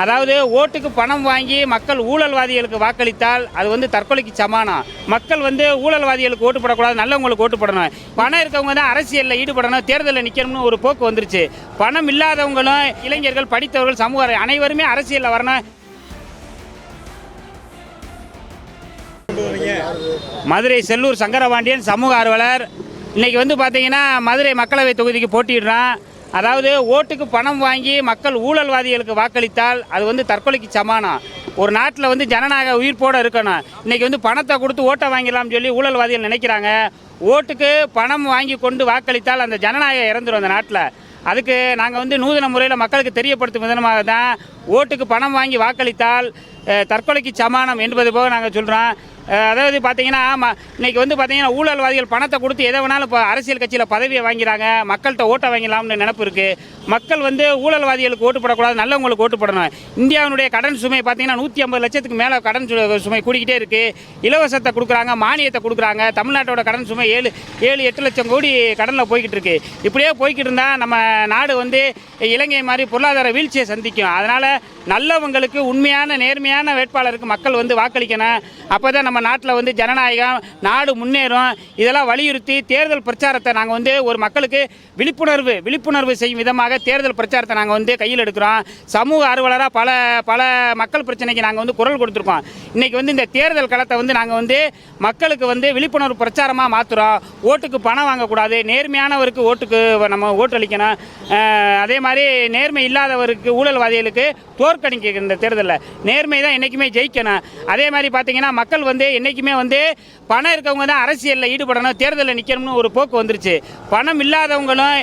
அதாவது ஓட்டுக்கு பணம் வாங்கி மக்கள் ஊழல்வாதிகளுக்கு வாக்களித்தால் அது வந்து தற்கொலைக்கு சமானம் மக்கள் வந்து ஊழல்வாதிகளுக்கு ஓட்டு போடக்கூடாது நல்லவங்களுக்கு ஓட்டு போடணும் பணம் இருக்கவங்க தான் அரசியலில் ஈடுபடணும் தேர்தலில் நிற்கணும்னு ஒரு போக்கு வந்துருச்சு. பணம் இல்லாதவங்களும் இளைஞர்கள் படித்தவர்கள் சமூக அனைவருமே அரசியலில் வரணும். மதுரை செல்லூர் சங்கரபாண்டியன் சமூக ஆர்வலர். இன்னைக்கு வந்து பார்த்தீங்கன்னா மதுரை மக்களவை தொகுதிக்கு போட்டிடுறான் அதாவது ஓட்டுக்கு பணம் வாங்கி மக்கள் ஊழல்வாதிகளுக்கு வாக்களித்தால் அது வந்து தற்கொலைக்கு சமானம். ஒரு நாட்டில் வந்து ஜனநாயக உயிர்ப்போடு இருக்கணும். இன்றைக்கி வந்து பணத்தை கொடுத்து ஓட்டை வாங்கிடலாம்னு சொல்லி ஊழல்வாதிகள் நினைக்கிறாங்க. ஓட்டுக்கு பணம் வாங்கி கொண்டு வாக்களித்தால் அந்த ஜனநாயகம் இறந்துடும் அந்த நாட்டில். அதுக்கு நாங்கள் வந்து நூதன முறையில் மக்களுக்கு தெரியப்படுத்தும் விதமாக தான் ஓட்டுக்கு பணம் வாங்கி வாக்களித்தால் தற்கொலைக்கு சமானம் என்பது போக நாங்கள் சொல்கிறோம் அதாவது பார்த்தீங்கன்னா ம- இன்னைக்கு வந்து பார்த்தீங்கன்னா ஊழல்வாதிகள் பணத்தை கொடுத்து எதை வேணாலும் இப்போ அரசியல் கட்சியில் பதவியை வாங்கிறாங்க மக்கள்கிட்ட ஓட்டை வாங்கிடலாம்னு நினப்பு இருக்குது மக்கள் வந்து ஊழல்வாதிகளுக்கு ஓட்டு போடக்கூடாது நல்லவங்களுக்கு ஓட்டு போடணும். இந்தியாவினுடைய கடன் சுமை பார்த்தீங்கன்னா நூற்றி ஐம்பது லட்சத்துக்கு மேலே கடன் சுமை கூடிக்கிட்டே இருக்குது இலவசத்தை கொடுக்குறாங்க மானியத்தை கொடுக்குறாங்க. தமிழ்நாட்டோட கடன் சுமை ஏழு ஏழு எட்டு லட்சம் கோடி கடனில் போய்கிட்டு இருக்கு. இப்படியே போய்கிட்டு இருந்தால் நம்ம நாடு வந்து இலங்கை மாதிரி பொருளாதார வீழ்ச்சியை சந்திக்கும். அதனால் நல்லவங்களுக்கு உண்மையான நேர்மையான வேட்பாளருக்கு மக்கள் வந்து வாக்களிக்கணும்? அப்போ தான் நம்ம நாட்டில் வந்து ஜனநாயகம் நாடு முன்னேறும். இதெல்லாம் வலியுறுத்தி தேர்தல் பிரச்சாரத்தை நாங்கள் வந்து ஒரு மக்களுக்கு விழிப்புணர்வு விழிப்புணர்வு செய்யும் விதமாக தேர்தல் பிரச்சாரத்தை நாங்கள் வந்து கையில் எடுக்கிறோம். சமூக ஆர்வலராக பல பல மக்கள் பிரச்சனைக்கு நாங்கள் வந்து குரல் கொடுத்துருக்கோம். இன்றைக்கி வந்து இந்த தேர்தல் களத்தை வந்து நாங்கள் வந்து மக்களுக்கு வந்து விழிப்புணர்வு பிரச்சாரமாக மாற்றுறோம் ஓட்டுக்கு பணம் வாங்கக்கூடாது. நேர்மையானவருக்கு ஓட்டுக்கு நம்ம ஓட்டு அளிக்கணும். அதே மாதிரி நேர்மை இல்லாதவருக்கு ஊழல்வாதிகளுக்கு தோற்கடிக்க இந்த தேர்தலில். நேர்மை தான் என்றைக்குமே ஜெயிக்கணும். அதே மாதிரி பார்த்தீங்கன்னா மக்கள் வந்து என்றைக்குமே வந்து பணம் இருக்கவங்க தான் அரசியலில் ஈடுபடணும் தேர்தலில் நிற்கணும்னு ஒரு போக்கு வந்துருச்சு. பணம் இல்லாதவங்களும்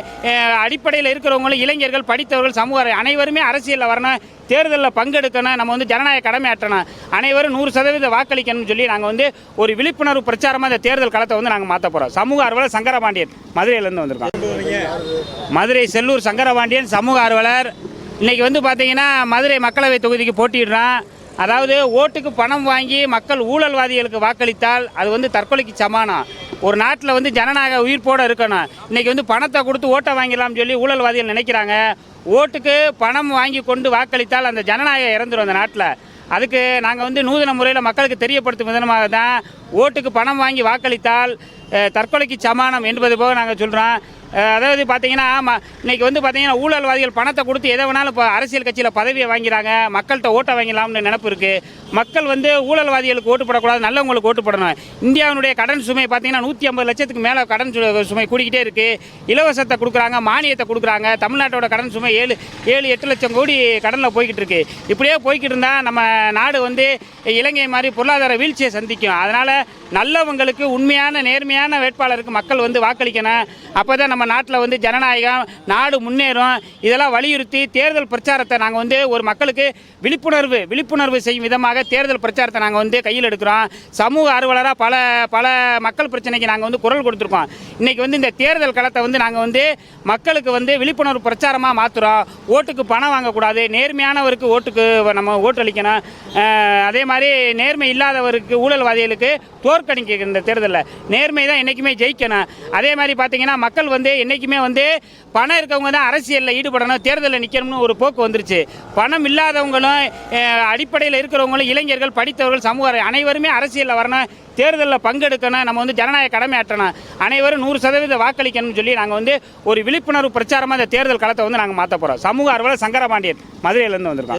அடிப்படையில் இருக்கிறவங்களும் இளைஞர்கள் படித்தவர்கள் சமூக அனைவருமே அரசியலில் வரணும் தேர்தலில் பங்கெடுக்கணும் நம்ம வந்து ஜனநாயக கடமையாற்றணும். அனைவரும் நூறு சதவீத வாக்களிக்கணும்னு சொல்லி நாங்கள் வந்து ஒரு விழிப்புணர்வு பிரச்சாரமாக இந்த தேர்தல் களத்தை வந்து நாங்கள் மாற்ற போகிறோம் சமூக ஆர்வலர் சங்கரபாண்டியன் மதுரையிலேருந்து வந்திருக்கோம் மதுரை செல்லூர் சங்கரபாண்டியன் சமூக ஆர்வலர். இன்றைக்கி வந்து பார்த்தீங்கன்னா மதுரை மக்களவை தொகுதிக்கு போட்டிடுறான் அதாவது ஓட்டுக்கு பணம் வாங்கி மக்கள் ஊழல்வாதிகளுக்கு வாக்களித்தால் அது வந்து தற்கொலைக்கு சமானம் ஒரு நாட்டில் வந்து ஜனநாயக உயிர்ப்போடு இருக்கணும். இன்றைக்கி வந்து பணத்தை கொடுத்து ஓட்டை வாங்கிடலாம்னு சொல்லி ஊழல்வாதிகள் நினைக்கிறாங்க. ஓட்டுக்கு பணம் வாங்கி கொண்டு வாக்களித்தால் அந்த ஜனநாயகம் இறந்துடும் அந்த நாட்டில். அதுக்கு நாங்கள் வந்து நூதன முறையில் மக்களுக்கு தெரியப்படுத்தும் விதமாக தான் ஓட்டுக்கு பணம் வாங்கி வாக்களித்தால் தற்கொலைக்கு சமானம் என்பது போக நாங்கள் சொல்கிறோம் அதாவது பார்த்தீங்கன்னா ம- இன்னைக்கு வந்து பார்த்தீங்கன்னா ஊழல்வாதிகள் பணத்தை கொடுத்து எதை வேணாலும் இப்போ அரசியல் கட்சியில் பதவியை வாங்கிறாங்க மக்கள்கிட்ட ஓட்டை வாங்கிடலாம்னு நினப்பு இருக்குது மக்கள் வந்து ஊழல்வாதிகளுக்கு ஓட்டு போடக்கூடாது நல்லவங்களுக்கு ஓட்டு போடணும் இந்தியாவினுடைய கடன் சுமை பார்த்தீங்கன்னா நூற்றி ஐம்பது லட்சத்துக்கு மேலே கடன் சுமை கூடிக்கிட்டே இருக்குது இலவசத்தை கொடுக்குறாங்க மானியத்தை கொடுக்குறாங்க. தமிழ்நாட்டோட கடன் சுமை ஏழு ஏழு எட்டு லட்சம் கோடி கடனில் போய்கிட்டு இருக்கு. இப்படியே போய்கிட்டு இருந்தால் நம்ம நாடு வந்து இலங்கை மாதிரி பொருளாதார வீழ்ச்சியை சந்திக்கும். அதனால் நல்லவங்களுக்கு உண்மையான நேர்மையான வேட்பாளருக்கு மக்கள் வந்து வாக்களிக்கணும். அப்போ தான் நம்ம நாட்டில் வந்து ஜனநாயகம் நாடு முன்னேறும். இதெல்லாம் வலியுறுத்தி தேர்தல் பிரச்சாரத்தை நாங்கள் வந்து ஒரு மக்களுக்கு விழிப்புணர்வு விழிப்புணர்வு செய்யும் விதமாக தேர்தல் பிரச்சாரத்தை நாங்கள் வந்து கையில் எடுக்கிறோம். சமூக ஆர்வலராக பல பல மக்கள் பிரச்சனைக்கு நாங்கள் வந்து குரல் கொடுத்துருக்கோம். இன்றைக்கி வந்து இந்த தேர்தல் களத்தை வந்து நாங்கள் வந்து மக்களுக்கு வந்து விழிப்புணர்வு பிரச்சாரமாக மாற்றுறோம் ஓட்டுக்கு பணம் வாங்கக்கூடாது. நேர்மையானவருக்கு ஓட்டுக்கு நம்ம ஓட்டு அளிக்கணும். அதே மாதிரி நேர்மை இல்லாதவருக்கு ஊழல்வாதிகளுக்கு தோற்கடிக்க இந்த தேர்தலில். நேர்மை தான் என்றைக்குமே ஜெயிக்கணும். அதே மாதிரி பார்த்தீங்கன்னா மக்கள் வந்து என்றைக்குமே வந்து பணம் இருக்கவங்க தான் அரசியலில் ஈடுபடணும் தேர்தலில் நிற்கணும்னு ஒரு போக்கு வந்துருச்சு. பணம் இல்லாதவங்களும் அடிப்படையில் இருக்கிறவங்களும் இளைஞர்கள் படித்தவர்கள் சமூக அனைவருமே அரசியலில் வரணும் தேர்தலில் பங்கெடுக்கணும் நம்ம வந்து ஜனநாயக கடமையாற்றணும் அனைவரும் நூறு சதவீத வாக்களிக்கணும்னு சொல்லி நாங்கள் வந்து ஒரு விழிப்புணர்வு பிரச்சாரமாக இந்த தேர்தல் களத்தை வந்து நாங்கள் மாற்ற போகிறோம் சமூக அறுவலர் சங்கரபாண்டியன் மதுரையிலேருந்து வந்திருக்கோம்